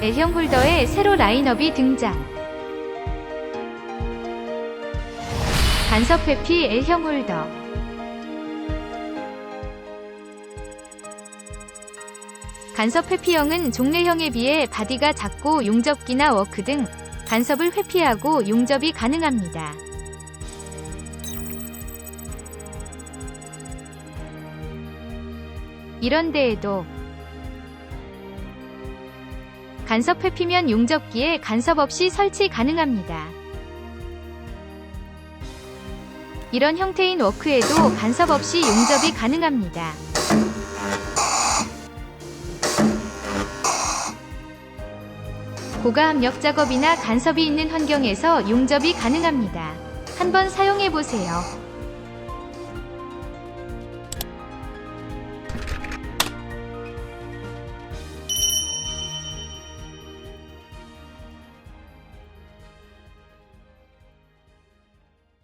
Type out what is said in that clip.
L형 홀더의 새로 라인업이 등장. 간섭 회피 L형 홀더. 간섭 회피형은 종래형에 비해 바디가 작고 용접기나 워크 등 간섭을 회피하고 용접이 가능합니다. 이런 데에도 간섭 회피면 용접기에 간섭 없이 설치 가능합니다. 이런 형태인 워크에도 간섭 없이 용접이 가능합니다. 고가 압력 작업이나 간섭이 있는 환경에서 용접이 가능합니다. 한번 사용해 보세요.